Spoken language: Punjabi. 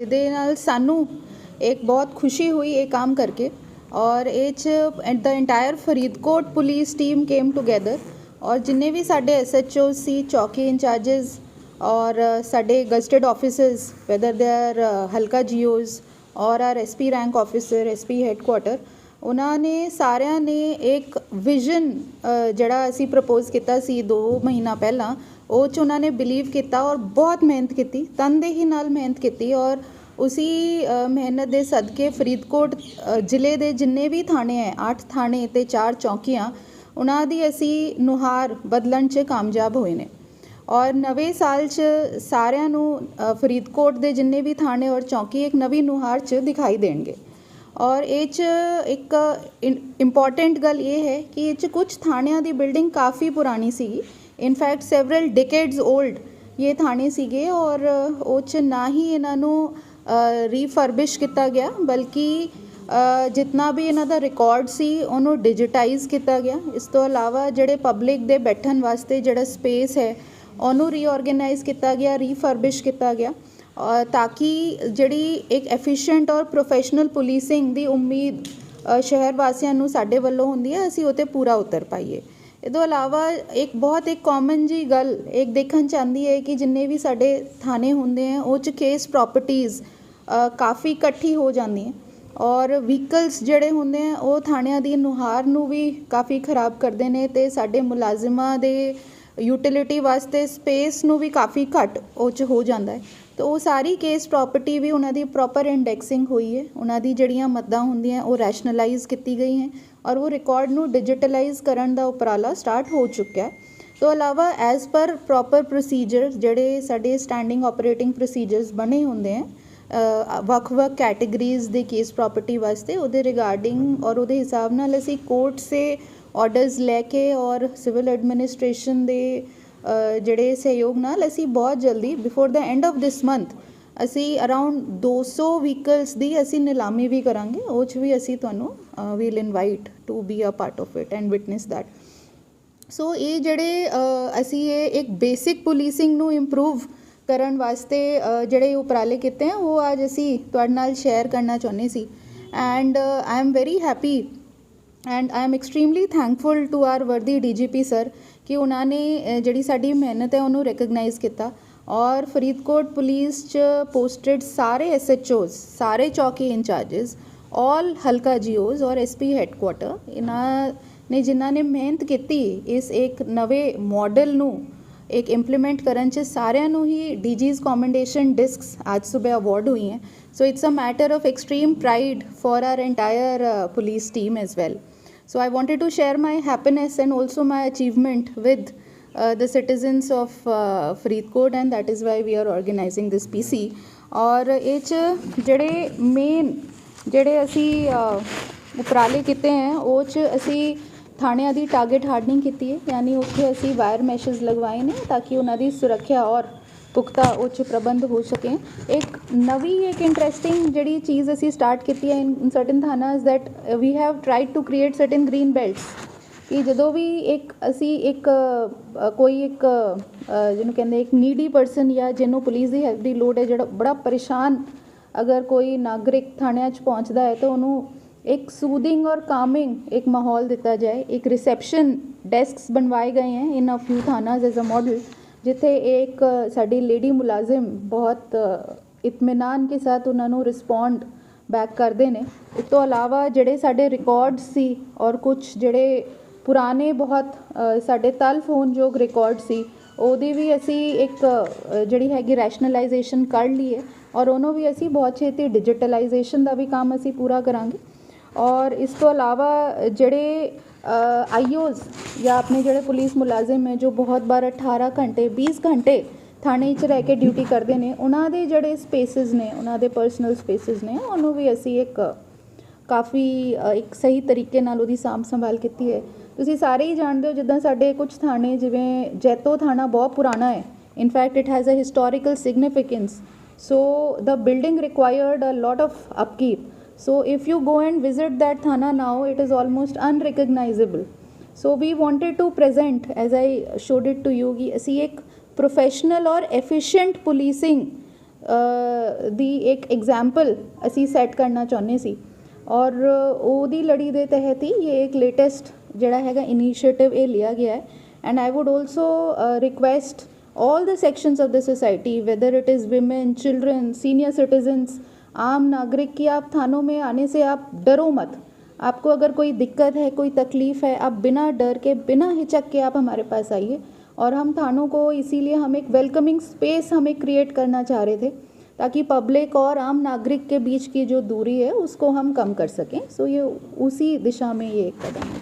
ਇਹਦੇ ਨਾਲ ਸਾਨੂੰ ਇੱਕ ਬਹੁਤ ਖੁਸ਼ੀ ਹੋਈ ਇਹ ਕੰਮ ਕਰਕੇ ਔਰ ਇਹ ਚ the entire Faridkot police team came together ਔਰ ਜਿੰਨੇ ਵੀ ਸਾਡੇ ਐਸਐਚਓ ਸੀ, ਚੌਕੀ ਇੰਚਾਰजेस ਔਰ ਸਾਡੇ gazetted officers whether they our ਹਲਕਾ ਜੀਓਜ਼ ਔਰ our SP rank officer SP headquarter ਉਹਨਾਂ ਨੇ ਸਾਰਿਆਂ ਨੇ ਇੱਕ ਵਿਜ਼ਨ ਜਿਹੜਾ ਅਸੀਂ ਪ੍ਰਪੋਜ਼ ਕੀਤਾ ਸੀ 2 ਮਹੀਨਾ ਪਹਿਲਾਂ ਉਹ ਚ ਉਹਨਾਂ ਨੇ ਬਿਲੀਵ ਕੀਤਾ ਔਰ ਬਹੁਤ ਮਿਹਨਤ ਕੀਤੀ ਤਨਦੇਹੀ ਨਾਲ ਮਿਹਨਤ ਕੀਤੀ ਔਰ ਉਸੀ ਮਿਹਨਤ ਦੇ ਸਦਕੇ ਫਰੀਦਕੋਟ ਜ਼ਿਲ੍ਹੇ ਦੇ ਜਿੰਨੇ ਵੀ ਥਾਣੇ ਹੈ 8 ਥਾਣੇ ਤੇ 4 ਚੌਕੀਆਂ, ਉਹਨਾਂ ਦੀ ਅਸੀਂ ਨੁਹਾਰ ਬਦਲਣ 'ਚ ਕਾਮਯਾਬ ਹੋਏ ਨੇ। ਔਰ ਨਵੇਂ ਸਾਲ 'ਚ ਸਾਰਿਆਂ ਨੂੰ ਫਰੀਦਕੋਟ ਦੇ ਜਿੰਨੇ ਵੀ ਥਾਣੇ ਔਰ ਚੌਕੀ ਇੱਕ ਨਵੀਂ ਨੁਹਾਰ 'ਚ ਦਿਖਾਈ ਦੇਣਗੇ। ਔਰ ਇਹ 'ਚ ਇੱਕ ਇੰਪੋਰਟੈਂਟ ਗੱਲ ਇਹ ਹੈ ਕਿ ਇਹ 'ਚ ਕੁਝ ਥਾਣਿਆਂ ਦੀ ਬਿਲਡਿੰਗ ਕਾਫੀ ਪੁਰਾਣੀ ਸੀਗੀ ਇਨਫੈਕਟ ਸੈਵਰਲ ਡਿਕੇਡਸ 올ਡ ਇਹ ਥਾਣੇ ਸੀਗੇ ਔਰ ਉਹ 'ਚ ਨਾ ਹੀ ਇਹਨਾਂ ਨੂੰ ਰੀਫਰਬਿਸ਼ ਕੀਤਾ ਗਿਆ ਬਲਕਿ ਅ, ਵੀ ਇਹਨਾਂ ਦਾ ਰਿਕਾਰਡ ਸੀ ਉਹਨੂੰ ਡਿਜੀਟਾਈਜ਼ ਕੀਤਾ ਗਿਆ ਇਸ ਤੋਂ ਇਲਾਵਾ ਜਿਹੜੇ ਪਬਲਿਕ ਦੇ ਬੈਠਣ ਵਾਸਤੇ ਜਿਹੜਾ ਸਪੇਸ ਹੈ ਉਹਨੂੰ ਰੀਆਰਗੇਨਾਈਜ਼ ਕੀਤਾ ਗਿਆ ਰੀਫਰਬਿਸ਼ ਕੀਤਾ ਗਿਆ ਤਾਂ ਕਿ ਜਿਹੜੀ ਇੱਕ ਐਫੀਸ਼ੀਐਂਟ ਔਰ ਪ੍ਰੋਫੈਸ਼ਨਲ ਪੁਲਿਸਿੰਗ ਦੀ ਉਮੀਦ ਸ਼ਹਿਰ ਵਾਸੀਆਂ ਨੂੰ ਸਾਡੇ ਵੱਲੋਂ ਹੁੰਦੀ ਹੈ ਅਸੀਂ ਉਹ 'ਤੇ ਪੂਰਾ ਉਤਰ ਪਾਈਏ ਇਹ ਤੋਂ ਇਲਾਵਾ ਇੱਕ ਬਹੁਤ ਇੱਕ ਕਾਮਨ ਜੀ ਗੱਲ, ਇੱਕ ਦੇਖਣ ਚਾਹੁੰਦੀ ਹੈ ਕਿ ਜਿੰਨੇ ਵੀ ਸਾਡੇ ਥਾਣੇ ਹੁੰਦੇ ਆ, ਉਹ ਚ ਕੇਸ ਪ੍ਰਾਪਰਟੀਆਂ ਕਾਫੀ ਇਕੱਠੀ ਹੋ ਜਾਂਦੀਆਂ। ਔਰ ਵਹੀਕਲਸ ਜਿਹੜੇ ਹੁੰਦੇ ਆ, ਉਹ ਥਾਣਿਆਂ ਦੀ ਨੁਹਾਰ ਨੂੰ ਵੀ ਕਾਫੀ ਖਰਾਬ ਕਰਦੇ ਨੇ ਤੇ ਸਾਡੇ ਮੁਲਾਜ਼ਮਾਂ ਦੇ ਯੂਟਿਲਿਟੀ ਵਾਸਤੇ ਸਪੇਸ ਨੂੰ ਵੀ ਕਾਫੀ ਘੱਟ ਉਹ ਚ ਹੋ ਜਾਂਦਾ ਹੈ। ਤਾਂ ਉਹ ਸਾਰੀ ਕੇਸ ਪ੍ਰਾਪਰਟੀ ਵੀ ਉਹਨਾਂ ਦੀ ਪ੍ਰੋਪਰ ਇੰਡੈਕਸਿੰਗ ਹੋਈ ਹੈ। ਉਹਨਾਂ ਦੀ ਜਿਹੜੀਆਂ ਮੱਦਾਂ ਹੁੰਦੀਆਂ, ਉਹ ਰੈਸ਼ਨਲਾਈਜ਼ ਕੀਤੀ ਗਈ ਹੈ। ਔਰ ਉਹ ਰਿਕਾਰਡ ਨੂੰ ਡਿਜੀਟਲਾਈਜ਼ ਕਰਨ ਦਾ ਉਪਰਾਲਾ ਸਟਾਰਟ ਹੋ ਚੁੱਕਿਆ ਤੋਂ ਇਲਾਵਾ ਐਜ਼ ਪਰ ਪ੍ਰੋਪਰ ਪ੍ਰੋਸੀਜਰ ਜਿਹੜੇ ਸਾਡੇ ਸਟੈਂਡਿੰਗ ਆਪਰੇਟਿੰਗ ਪ੍ਰੋਸੀਜਰਸ ਬਣੇ ਹੁੰਦੇ ਹੈ ਵੱਖ-ਵੱਖ ਕੈਟਾਗਰੀਜ਼ ਦੇ ਕੇਸ ਪ੍ਰਾਪਰਟੀ ਵਾਸਤੇ, ਉਹਦੇ ਰਿਗਾਰਡਿੰਗ ਔਰ ਉਹਦੇ ਹਿਸਾਬ ਨਾਲ ਅਸੀਂ ਕੋਰਟ ਸੇ ਆਰਡਰਸ ਲੈ ਕੇ ਔਰ ਸਿਵਲ ਐਡਮਿਨਿਸਟ੍ਰੇਸ਼ਨ ਦੇ ਜਿਹੜੇ ਸਹਿਯੋਗ ਨਾਲ ਅਸੀਂ ਬਹੁਤ ਜਲਦੀ before the end of this month ਅਸੀਂ ਅਰਾਊਂਡ 200 ਵਹੀਕਲਸ ਦੀ ਅਸੀਂ ਨਿਲਾਮੀ ਵੀ ਕਰਾਂਗੇ, ਉਹ 'ਚ ਵੀ ਅਸੀਂ ਤੁਹਾਨੂੰ we'll invite to be a part of it and witness that so ਇਹ ਜਿਹੜੇ ਅਸੀਂ ਇਹ ਇੱਕ ਬੇਸਿਕ ਪੁਲਿਸਿੰਗ ਨੂੰ ਇੰਪਰੂਵ ਕਰਨ ਵਾਸਤੇ ਜਿਹੜੇ ਉਪਰਾਲੇ ਕੀਤੇ ਆ, ਉਹ ਅੱਜ ਅਸੀਂ ਤੁਹਾਡੇ ਨਾਲ ਸ਼ੇਅਰ ਕਰਨਾ ਚਾਹੁੰਦੇ ਸੀ। And I am very happy and I am extremely thankful to our worthy DGP sir ਕਿ ਉਹਨਾਂ ਨੇ ਜਿਹੜੀ ਸਾਡੀ ਮਿਹਨਤ ਹੈ, ਉਹਨੂੰ ਰੈਕਗਨਾਈਜ਼ ਕੀਤਾ। ਔਰ ਫਰੀਦਕੋਟ ਪੁਲਿਸ ਚ ਪੋਸਟਡ ਸਾਰੇ ਐਸਐਚਓਸ ਸਾਰੇ ਚੌਕੀ ਇੰਚਾਰजेस ਆਲ ਹਲਕਾ ਜੀਓਸ ਔਰ ਐਸਪੀ ਹੈੱਡਕੁਆਟਰ ਇਹਨਾਂ ਨੇ ਜਿਨ੍ਹਾਂ ਨੇ ਮਿਹਨਤ ਕੀਤੀ ਇਸ ਇੱਕ ਨਵੇਂ ਮਾਡਲ ਨੂੰ, ਇੱਕ ਇੰਪਲੀਮੈਂਟ ਕਰਨ ਚ ਸਾਰਿਆਂ ਨੂੰ ਹੀ ਡੀਜੀਜ਼ ਕਮੈਂਡੇਸ਼ਨ ਡਿਸਕਸ ਅੱਜ ਸਵੇਰ ਅਵਾਰਡ ਹੋਈ ਹੈ। So it's a matter of extreme pride for our entire police team as well so I wanted to share my happiness and also my achievement with the citizens of uh, Faridkot and that is why we are organizing this pc ਔਰ ਇਹ ਚ ਜਿਹੜੇ ਮੇਨ ਜਿਹੜੇ ਅਸੀਂ ਉਪਰਾਲੇ ਕੀਤੇ ਹੈ ਉਹ ਚ ਅਸੀਂ ਥਾਣਿਆਂ ਦੀ ਟਾਰਗੇਟ ਹਾਰਡਨਿੰਗ ਕੀਤੀ ਹੈ ਯਾਨੀ ਉੱਥੇ ਅਸੀਂ ਵਾਇਰ ਮੈਸ਼ਸ ਲਗਵਾਏ ਨੇ ਤਾਂ ਕਿ ਉਹਨਾਂ ਦੀ ਸੁਰੱਖਿਆ ਔਰ ਪੁਖਤਾ ਉੱਚ ਪ੍ਰਬੰਧ ਹੋ ਸਕੇ ਇੱਕ ਨਵੀਂ ਇੱਕ ਇੰਟਰਸਟਿੰਗ ਜਿਹੜੀ ਚੀਜ਼ ਅਸੀਂ ਸਟਾਰਟ ਕੀਤੀ ਹੈ in certain thanas that we have tried to create certain green belts ਕਿ ਜਦੋਂ ਵੀ ਇੱਕ ਅਸੀਂ ਇੱਕ ਕੋਈ ਇੱਕ ਜਿਹਨੂੰ ਕਹਿੰਦੇ ਇੱਕ ਨੀਡੀ ਪਰਸਨ ਜਾਂ ਜਿਹਨੂੰ ਪੁਲਿਸ ਦੀ ਹੈਲਪ ਦੀ ਲੋੜ ਹੈ, ਜਿਹੜਾ ਬੜਾ ਪਰੇਸ਼ਾਨ ਅਗਰ ਕੋਈ ਨਾਗਰਿਕ ਥਾਣਿਆਂ 'ਚ ਪਹੁੰਚਦਾ ਹੈ, ਤਾਂ ਉਹਨੂੰ ਇੱਕ ਸੂਦਿੰਗ ਔਰ ਕਾਮਿੰਗ ਇੱਕ ਮਾਹੌਲ ਦਿੱਤਾ ਜਾਏ। ਇੱਕ ਰਿਸੈਪਸ਼ਨ ਡੈਸਕਸ ਬਣਵਾਏ ਗਏ ਹਨ in a few thanas as a model ਜਿੱਥੇ ਇੱਕ ਸਾਡੀ ਲੇਡੀ ਮੁਲਾਜ਼ਮ ਬਹੁਤ ਇਤਮਾਨਾਨ ਕੇ ਸਾਥ ਉਹਨਾਂ ਨੂੰ ਰਿਸਪੌਂਡ ਬੈਕ ਕਰਦੇ ਨੇ। ਇਸ ਤੋਂ ਇਲਾਵਾ ਜਿਹੜੇ ਸਾਡੇ ਰਿਕਾਰਡ ਸੀ ਔਰ ਕੁਝ ਜਿਹੜੇ ਪੁਰਾਣੇ ਬਹੁਤ ਸਾਡੇ ਤਲ ਫੋਨਯੋਗ ਰਿਕਾਰਡ ਸੀ। ਉਹਦੀ ਵੀ ਅਸੀਂ ਇੱਕ ਜਿਹੜੀ ਹੈਗੀ ਰੈਸ਼ਨਲਾਈਜੇਸ਼ਨ ਕਰ ਲਈਏ ਔਰ ਉਹਨੂੰ ਵੀ ਅਸੀਂ ਬਹੁਤ ਛੇਤੀ ਡਿਜੀਟਲਾਈਜੇਸ਼ਨ ਦਾ ਵੀ ਕੰਮ ਅਸੀਂ ਪੂਰਾ ਕਰਾਂਗੇ। ਔਰ ਇਸ ਤੋਂ ਇਲਾਵਾ ਜਿਹੜੇ ਆਈਓਜ਼ ਜਾਂ ਆਪਣੇ ਜਿਹੜੇ ਪੁਲਿਸ ਮੁਲਾਜ਼ਮ ਹੈ ਜੋ ਬਹੁਤ ਵਾਰ 18 ਘੰਟੇ 20 ਘੰਟੇ ਥਾਣੇ 'ਚ ਰਹਿ ਕੇ ਡਿਊਟੀ ਕਰਦੇ ਨੇ, ਉਹਨਾਂ ਦੇ ਜਿਹੜੇ ਸਪੇਸਿਸ ਨੇ, ਉਹਨਾਂ ਦੇ ਪਰਸਨਲ ਸਪੇਸਿਸ ਨੇ, ਉਹਨੂੰ ਵੀ ਅਸੀਂ ਇੱਕ ਕਾਫੀ ਇੱਕ ਸਹੀ ਤਰੀਕੇ ਨਾਲ ਉਹਦੀ ਸਾਂਭ ਸੰਭਾਲ ਕੀਤੀ ਹੈ। ਤੁਸੀਂ ਸਾਰੇ ਹੀ ਜਾਣਦੇ ਹੋ ਜਿੱਦਾਂ ਸਾਡੇ ਕੁਝ ਥਾਣੇ ਜਿਵੇਂ ਜੈਤੋ ਥਾਣਾ ਬਹੁਤ ਪੁਰਾਣਾ ਹੈ in fact it has a historical significance so the building required a lot of upkeep so if you go and visit that thana now it is almost unrecognizable so we wanted to present as i showed it to you see ek professional or efficient policing ਦੀ ਇੱਕ ਐਗਜ਼ਾਮਪਲ ਅਸੀਂ ਸੈੱਟ ਕਰਨਾ ਚਾਹੁੰਦੇ ਸੀ ਔਰ ਉਹਦੀ ਲੜੀ ਦੇ ਤਹਿਤ ਹੀ ਇਹ ਇੱਕ ਲੇਟੈਸਟ ਜਿਹੜਾ ਹੈਗਾ ਇਨੀਸ਼ੀਏਟਿਵ ਇਹ ਲਿਆ ਗਿਆ ਹੈ and I would also request all the sections of the society whether it is women children senior citizens आम नागरिक कि आप थानों में आने से आप डरो मत आपको अगर कोई दिक्कत है कोई तकलीफ है आप बिना डर के बिना हिचक के आप हमारे पास आइए और हम थानों को इसीलिए हम एक वेलकमिंग स्पेस हमें क्रिएट करना चाह रहे थे ताकि पब्लिक और आम नागरिक के बीच की जो दूरी है उसको हम कम कर सकें सो ये उसी दिशा में ये एक कदम है